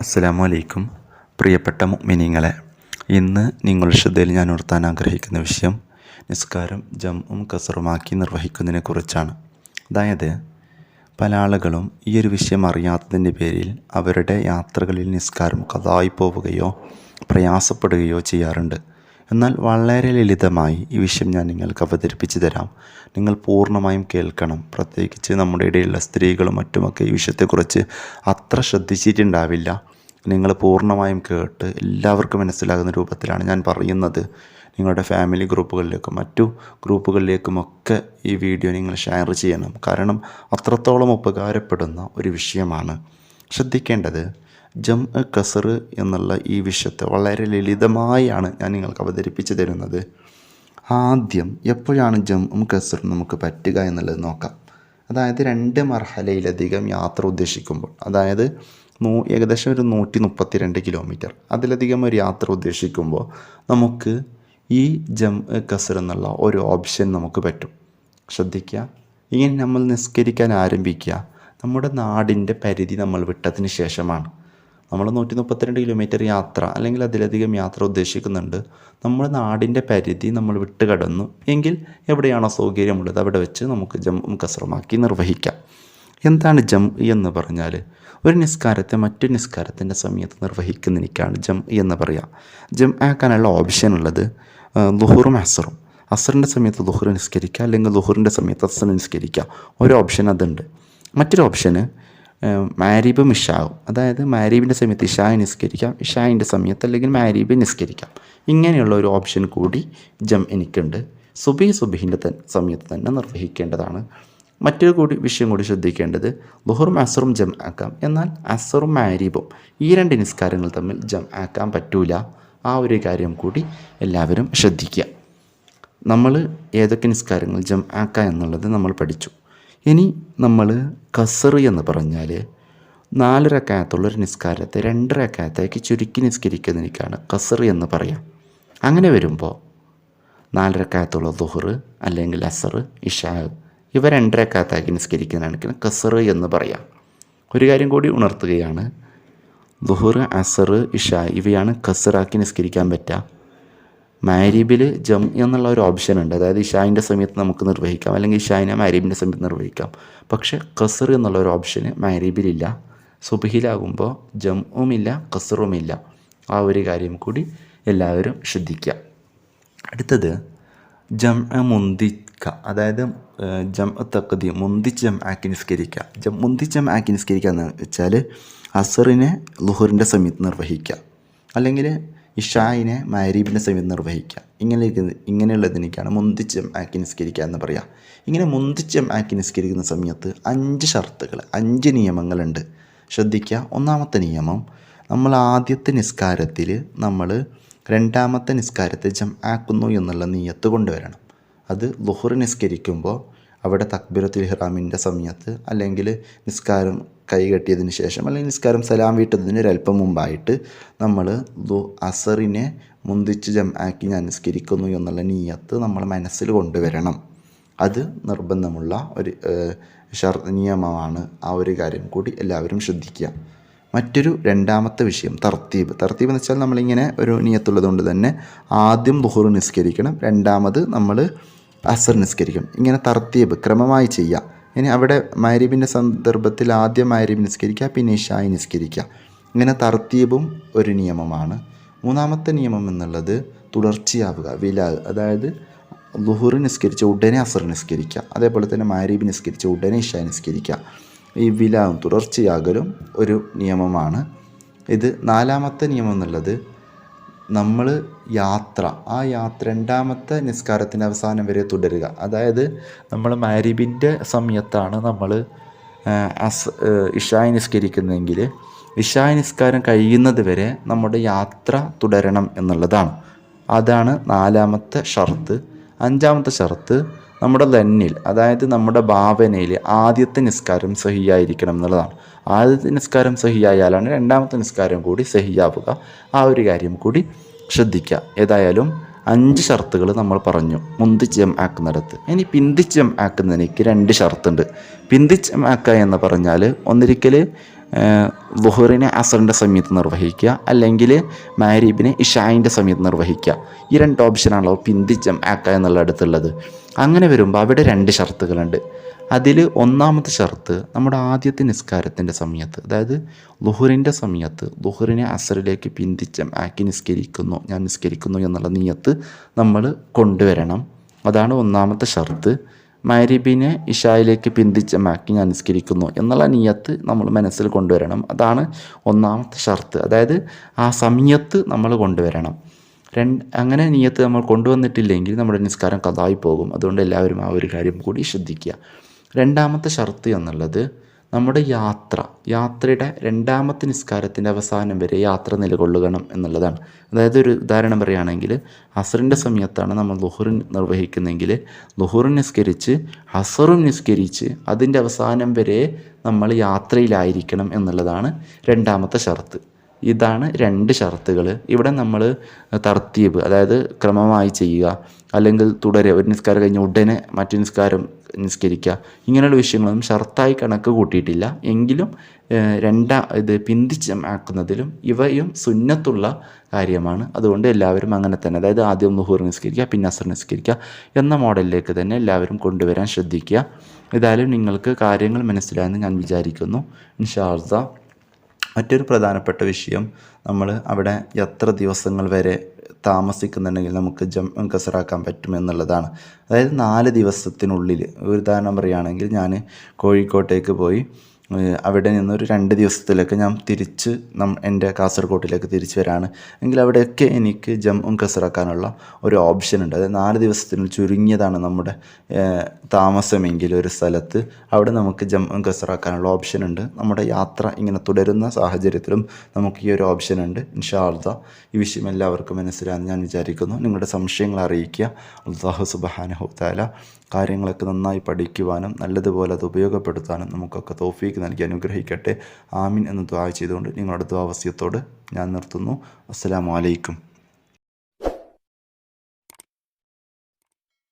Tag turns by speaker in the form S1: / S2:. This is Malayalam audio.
S1: അസ്സലാമു അലൈക്കും പ്രിയപ്പെട്ട മിനിങ്ങളെ ഇന്ന് നിങ്ങളുടെ ശ്രദ്ധയിൽ ഞാൻ ഉണർത്താൻ ആഗ്രഹിക്കുന്ന വിഷയം നിസ്കാരം ജമ്മും കസറുമാക്കി നിർവഹിക്കുന്നതിനെ കുറിച്ചാണ്. അതായത് പല ആളുകളും ഈ ഒരു വിഷയം അറിയാത്തതിന്റെ പേരിൽ അവരുടെ യാത്രകളിൽ നിസ്കാരം കഥായി പോവുകയോ പ്രയാസപ്പെടുകയോ ചെയ്യാറുണ്ട്. എന്നാൽ വളരെ ലളിതമായി ഈ വിഷയം ഞാൻ നിങ്ങൾക്ക് അവതരിപ്പിച്ച് തരാം. നിങ്ങൾ പൂർണമായും കേൾക്കണം. പ്രത്യേകിച്ച് നമ്മുടെ ഇടയിലുള്ള സ്ത്രീകളും മറ്റുമൊക്കെ ഈ വിഷയത്തെക്കുറിച്ച് അത്ര ശ്രദ്ധിച്ചിട്ടുണ്ടാവില്ല. നിങ്ങൾ പൂർണമായും കേട്ട് എല്ലാവർക്കും മനസ്സിലാകുന്ന രൂപത്തിലാണ് ഞാൻ പറയുന്നത്. നിങ്ങളുടെ ഫാമിലി ഗ്രൂപ്പുകളിലേക്കും മറ്റു ഗ്രൂപ്പുകളിലേക്കുമൊക്കെ ഈ വീഡിയോ നിങ്ങൾ ഷെയർ ചെയ്യണം. കാരണം അത്രത്തോളം ഉപകാരപ്പെടുന്ന ഒരു വിഷയമാണ്. ശ്രദ്ധിക്കേണ്ടത് ജം കസർ എന്നുള്ള ഈ വിഷയത്തെ വളരെ ലളിതമായാണ് ഞാൻ നിങ്ങൾക്ക് അവതരിപ്പിച്ച് തരുന്നത്. ആദ്യം എപ്പോഴാണ് ജം കസർ നമുക്ക് പറ്റുക എന്നുള്ളത് നോക്കാം. അതായത് രണ്ട് മർഹലയിലധികം യാത്ര ഉദ്ദേശിക്കുമ്പോൾ അതായത് നൂ ഏകദേശം ഒരു നൂറ്റി മുപ്പത്തി രണ്ട് കിലോമീറ്റർ അതിലധികം ഒരു യാത്ര ഉദ്ദേശിക്കുമ്പോൾ നമുക്ക് ഈ ജം കസർ എന്നുള്ള ഒരു ഓപ്ഷൻ നമുക്ക് പറ്റും. ശ്രദ്ധിക്കുക. ഇങ്ങനെ നമ്മൾ നിസ്കരിക്കാൻ ആരംഭിക്കുക. നമ്മുടെ നാടിന്റെ പരിധി നമ്മൾ വിട്ടതിന് ശേഷമാണ്. നമ്മൾ നൂറ്റി മുപ്പത്തിരണ്ട് കിലോമീറ്റർ യാത്ര അല്ലെങ്കിൽ അതിലധികം യാത്ര ഉദ്ദേശിക്കുന്നുണ്ട്. നമ്മുടെ നാടിന്റെ പരിധി നമ്മൾ വിട്ടുകടന്നു. എങ്കിൽ എവിടെയാണോ സൗകര്യമുള്ളത് അവിടെ വെച്ച് നമുക്ക് ജം കസറുമാക്കി നിർവഹിക്കാം. എന്താണ് ജം എന്ന് പറഞ്ഞാൽ ഒരു നിസ്കാരത്തെ മറ്റു നിസ്കാരത്തിന്റെ സമയത്ത് നിർവഹിക്കുന്നതിനേക്കാണ് ജം എന്ന് പറയുക ജം ആക്കാനുള്ള ഓപ്ഷൻ ഉള്ളത് ലുഹുറും അസറും. അസറിന്റെ സമയത്ത് ലുഹുർ നിസ്കരിക്കുക അല്ലെങ്കിൽ ലുഹുറിന്റെ സമയത്ത് അസർ നിസ്കരിക്കുക. ഒരു ഓപ്ഷൻ അതുണ്ട്. മറ്റൊരു ഓപ്ഷന് മാരീബ് മിഷാവും അതായത് മാരീബിന്റെ സമയത്ത് ഇഷാ നിസ്കരിക്കാം. ഇഷായിന്റെ സമയത്ത് അല്ലെങ്കിൽ മാരീബ് നിസ്കരിക്കാം. ഇങ്ങനെയുള്ള ഒരു ഓപ്ഷൻ കൂടി ജം എനിക്കുണ്ട്. സുബി തന്നെ സമയത്ത് തന്നെ നിർവഹിക്കേണ്ടതാണ്. മറ്റൊരു കൂടി വിഷയം കൂടി ശ്രദ്ധിക്കേണ്ടത് ബുഹറും അസറും ജം ആക്കാം. എന്നാൽ അസറും മാരീബും ഈ രണ്ട് നിസ്കാരങ്ങൾ തമ്മിൽ ജം ആക്കാൻ പറ്റൂല. ആ ഒരു കാര്യം കൂടി എല്ലാവരും ശ്രദ്ധിക്കുക. നമ്മൾ ഏതൊക്കെ നിസ്കാരങ്ങൾ ജം ആക്കാം എന്നുള്ളത് നമ്മൾ പഠിച്ചു. ഇനി നമ്മൾ കസർ എന്ന് പറഞ്ഞാൽ നാല് റക്കായത്തുള്ള ഒരു നിസ്കാരത്തെ രണ്ട് റക്കായത്തേക്ക് ചുരുക്കി നിസ്കരിക്കുന്നതിനേക്കാണ് കസർ എന്ന് പറയാം. അങ്ങനെ വരുമ്പോൾ നാല് റക്കായത്തുള്ള ദുഹർ അല്ലെങ്കിൽ അസർ ഇഷാ ഇവ രണ്ട് നിസ്കരിക്കുന്നതാണെങ്കിൽ നിസ്കരിക്കുന്നതാണ് കസർ എന്ന് പറയാം. ഒരു കാര്യം കൂടി ഉണർത്തുകയാണ്. ദുഹർ അസർ ഇഷ ഇവയാണ് കസറാക്കി നിസ്കരിക്കാൻ പറ്റുക മാരീബിൽ ജം എന്നുള്ള ഒരു ഓപ്ഷൻ ഉണ്ട്. അതായത് ഇഷായിന്റെ സമയത്ത് നമുക്ക് നിർവഹിക്കാം. അല്ലെങ്കിൽ ഇഷായിനെ മാരീബിന്റെ സമയത്ത് നിർവഹിക്കാം. പക്ഷേ കസർ എന്നുള്ള ഒരു ഓപ്ഷന് മാരീബിലില്ല. സുബഹിലാകുമ്പോൾ ജംഉമില്ല കസറുമില്ല ആ ഒരു കാര്യം കൂടി എല്ലാവരും ശ്രദ്ധിക്കുക. അടുത്തത് ജം മുന്തിക്ക. അതായത് ജം തക്കതി മുന്തിച്ച് ജം ആക്കി നിസ്കരിക്കുക. ജം മുന്തിച്ച് ജം ആക്കി നിസ്കരിക്കുക എന്ന് വെച്ചാൽ അസറിനെ ലുഹറിന്റെ സമയത്ത് നിർവഹിക്കുക. അല്ലെങ്കിൽ ഇഷായിനെ മാരീബിന്റെ സമയത്ത് നിർവഹിക്കുക ഇങ്ങനെ ഇങ്ങനെയുള്ളതിനേക്കാണ് മുന്തിച്ചം ആക്കി നിസ്കരിക്കുക എന്ന് പറയാം. ഇങ്ങനെ മുന്തിച്ചം ആക്കി നിസ്കരിക്കുന്ന സമയത്ത് അഞ്ച് ഷർത്തുകൾ അഞ്ച് നിയമങ്ങളുണ്ട്. ശ്രദ്ധിക്കുക ഒന്നാമത്തെ നിയമം നമ്മൾ ആദ്യത്തെ നിസ്കാരത്തിൽ നമ്മൾ രണ്ടാമത്തെ നിസ്കാരത്തെ ജം ആക്കുന്നു എന്നുള്ള നീയത്ത് കൊണ്ടുവരണം. അത് ലുഹുർ നിസ്കരിക്കുമ്പോൾ അവിടെ തക്ബിറത്തുൽ ഇഹ്റാമിന്റെ സമയത്ത് അല്ലെങ്കിൽ നിസ്കാരം കൈകെട്ടിയതിന് ശേഷം അല്ലെങ്കിൽ നിസ്കാരം സലാം വീട്ടുന്നതിന് ഒരല്പം മുമ്പായിട്ട് നമ്മൾ ദു അസറിനെ മുന്തിച്ച് ജം ആക്കി ഞാൻ നിസ്കരിക്കുന്നു എന്നുള്ള നീയത്ത് നമ്മൾ മനസ്സിൽ കൊണ്ടുവരണം. അത് നിർബന്ധമുള്ള ഒരു ഷർ നിയമമാണ് ആ ഒരു കാര്യം കൂടി എല്ലാവരും ശ്രദ്ധിക്കുക. മറ്റൊരു രണ്ടാമത്തെ വിഷയം തർത്തീബ്. തർത്തീബ് എന്ന് വെച്ചാൽ നമ്മളിങ്ങനെ ഒരു നിയത്തുള്ളത് കൊണ്ട് തന്നെ ആദ്യം ദുഹുർ നിസ്കരിക്കണം. രണ്ടാമത് നമ്മൾ അസർ നിസ്കരിക്കും. ഇങ്ങനെ തർത്തീബ് ക്രമമായി ചെയ്യുക ഇനി അവിടെ മൈരീബിന്റെ സന്ദർഭത്തിൽ ആദ്യം മൈരീബ് നിസ്കരിക്കുക പിന്നെ ഇഷായി നിസ്കരിക്കുക. ഇങ്ങനെ തർത്തീബും ഒരു നിയമമാണ്. മൂന്നാമത്തെ നിയമം എന്നുള്ളത് തുടർച്ചയാവുക വില അതായത് ലുഹുർ നിസ്കരിച്ച ഉടനെ അസർ നിസ്കരിക്കുക. അതേപോലെ തന്നെ മാരീബ് നിസ്കരിച്ച ഉടനെ ഇഷായി നിസ്കരിക്കുക. ഈ വിലാവും തുടർച്ചയാകലും ഒരു നിയമമാണ്. ഇത് നാലാമത്തെ നിയമം എന്നുള്ളത് നമ്മൾ യാത്ര ആ യാത്ര രണ്ടാമത്തെ നിസ്കാരത്തിന്റെ അവസാനം വരെ തുടരുക. അതായത് നമ്മൾ മാരിബിന്റെ സമയത്താണ് നമ്മൾ അസ് ഇഷായി നിസ്കരിക്കുന്നതെങ്കിൽ ഇഷായി നിസ്കാരം കഴിയുന്നത് വരെ നമ്മുടെ യാത്ര തുടരണം എന്നുള്ളതാണ്. അതാണ് നാലാമത്തെ ഷർത്ത്. അഞ്ചാമത്തെ ഷർത്ത് നമ്മുടെ ലന്നിൽ അതായത് നമ്മുടെ ഭാവനയിൽ ആദ്യത്തെ നിസ്കാരം സഹിയായിരിക്കണം എന്നുള്ളതാണ്. ആദ്യത്തെ നിസ്കാരം സഹിയായാലാണ് രണ്ടാമത്തെ നിസ്കാരം കൂടി സഹിയാവുക. ആ ഒരു കാര്യം കൂടി ശ്രദ്ധിക്കുക. ഏതായാലും അഞ്ച് ഷർത്തുകൾ നമ്മൾ പറഞ്ഞു. മുന്തിച്ചം ആക്കുന്നിടത്ത്. ഇനി പിന്തിച്ചം ആക്കുന്നതിനേക്ക് രണ്ട് ഷർത്തുണ്ട്. പിന്തിച്ചം ആക്കുക എന്ന് പറഞ്ഞാൽ ഒന്നിരിക്കൽ ലുഹറിനെ അസറിന്റെ സമയത്ത് നിർവഹിക്കുക അല്ലെങ്കിൽ മാരീബിനെ ഇഷായിന്റെ സമയത്ത് നിർവഹിക്കുക. ഈ രണ്ട് ഓപ്ഷനാണല്ലോ പിന്തിച്ചം ആക്കുക എന്നുള്ള അടുത്തുള്ളത്. അങ്ങനെ വരുമ്പോൾ അവിടെ രണ്ട് ഷർത്തുകളുണ്ട്. അതിൽ ഒന്നാമത്തെ ഷർത്ത് നമ്മുടെ ആദ്യത്തെ നിസ്കാരത്തിന്റെ സമയത്ത് അതായത് ലുഹറിന്റെ സമയത്ത് ലുഹറിനെ അസറിലേക്ക് പിന്തിച്ചം ആക്കി നിസ്കരിക്കുന്നു ഞാൻ നിസ്കരിക്കുന്നു എന്നുള്ള നീയത്ത് നമ്മൾ കൊണ്ടുവരണം. അതാണ് ഒന്നാമത്തെ ഷർത്ത്. മൈരീബിനെ ഇഷായിലേക്ക് പിന്തിച്ചമാക്കി ഞാൻ നിസ്കരിക്കുന്നു എന്നുള്ള നീയത്ത് നമ്മൾ മനസ്സിൽ കൊണ്ടുവരണം. അതാണ് ഒന്നാമത്തെ ഷർത്ത്. അതായത് ആ സമയത്ത് നമ്മൾ കൊണ്ടുവരണം. രണ്ട് അങ്ങനെ നീയത്ത് നമ്മൾ കൊണ്ടുവന്നിട്ടില്ലെങ്കിൽ നമ്മുടെ നിസ്കാരം കഥായി പോകും. അതുകൊണ്ട് എല്ലാവരും ആ ഒരു കാര്യം കൂടി ശ്രദ്ധിക്കുക. രണ്ടാമത്തെ ഷർത്ത് എന്നുള്ളത് നമ്മുടെ യാത്ര യാത്രയുടെ രണ്ടാമത്തെ നിസ്കാരത്തിന്റെ അവസാനം വരെ യാത്ര നിലകൊള്ളുകണം എന്നുള്ളതാണ്. അതായത് ഒരു ഉദാഹരണം പറയുകയാണെങ്കിൽ അസറിന്റെ സമയത്താണ് നമ്മൾ ലുഹുറിൻ നിർവഹിക്കുന്നതെങ്കിൽ ലുഹുറിൻ നിസ്കരിച്ച് അസറും നിസ്കരിച്ച് അതിന്റെ അവസാനം വരെ നമ്മൾ യാത്രയിലായിരിക്കണം എന്നുള്ളതാണ് രണ്ടാമത്തെ ഷർത്ത്. ഇതാണ് രണ്ട് ഷർത്തുകൾ. ഇവിടെ നമ്മൾ തർത്തീബ് അതായത് ക്രമമായി ചെയ്യുക അല്ലെങ്കിൽ തുടരെ ഒരു നിസ്കാരം കഴിഞ്ഞ് ഉടനെ മറ്റു നിസ്കാരം നിസ്കരിക്കുക. ഇങ്ങനെയുള്ള വിഷയങ്ങളൊന്നും ഷർത്തായി കണക്ക് കൂട്ടിയിട്ടില്ല. എങ്കിലും രണ്ടാ ഇത് പിന്തിച്ചമാക്കുന്നതിലും ഇവയും സുന്നത്തുള്ള കാര്യമാണ്. അതുകൊണ്ട് എല്ലാവരും അങ്ങനെ തന്നെ. അതായത് ആദ്യം ലുഹൂർ നിസ്കരിക്കുക പിന്നെ അസർ നിസ്കരിക്കുക എന്ന മോഡലിലേക്ക് തന്നെ എല്ലാവരും കൊണ്ടുവരാൻ ശ്രദ്ധിക്കുക. ഏതായാലും നിങ്ങൾക്ക് കാര്യങ്ങൾ മനസ്സിലായെന്ന് ഞാൻ വിചാരിക്കുന്നു. ഇൻഷാർസ മറ്റൊരു പ്രധാനപ്പെട്ട വിഷയം നമ്മൾ അവിടെ എത്ര ദിവസങ്ങൾ വരെ താമസിക്കുന്നുണ്ടെങ്കിൽ നമുക്ക് ജം കസറാക്കാൻ പറ്റുമെന്നുള്ളതാണ് അതായത് നാല് ദിവസത്തിനുള്ളിൽ ഒരു ഉദാഹരണം പറയുകയാണെങ്കിൽ ഞാൻ കോഴിക്കോട്ടേക്ക് പോയി അവിടെ നിന്ന് ഒരു രണ്ട് ദിവസത്തിലൊക്കെ ഞാൻ തിരിച്ച് നം എന്റെ കാസർഗോട്ടിലേക്ക് തിരിച്ച് വരാണ്. എങ്കിൽ അവിടെയൊക്കെ എനിക്ക് ജമ്മും കസറാക്കാനുള്ള ഒരു ഓപ്ഷൻ ഉണ്ട്. അതായത് നാല് ദിവസത്തിന് ചുരുങ്ങിയതാണ് നമ്മുടെ താമസമെങ്കിൽ ഒരു സ്ഥലത്ത്. അവിടെ നമുക്ക് ജമ്മും കസറാക്കാനുള്ള ഓപ്ഷൻ ഉണ്ട്. നമ്മുടെ യാത്ര ഇങ്ങനെ തുടരുന്ന സാഹചര്യത്തിലും നമുക്ക് ഈ ഒരു ഓപ്ഷൻ ഉണ്ട്. ഇൻഷാർദ ഈ വിഷയം എല്ലാവർക്കും മനസ്സിലാണെന്ന് ഞാൻ വിചാരിക്കുന്നു. നിങ്ങളുടെ സംശയങ്ങൾ അറിയിക്കുക. അള്ളാഹു സുബാന താല കാര്യങ്ങളൊക്കെ നന്നായി പഠിക്കുവാനും നല്ലതുപോലെ അത് ഉപയോഗപ്പെടുത്താനും നമുക്കൊക്കെ തോഫീക്ക് നൽകി അനുഗ്രഹിക്കട്ടെ. ആമിൻ എന്ന് ദ്വാ ചെയ്തുകൊണ്ട് നിങ്ങളുടെ ദ്വാവസ്യത്തോട് ഞാൻ നിർത്തുന്നു. അസ്സലാമു അലൈക്കും.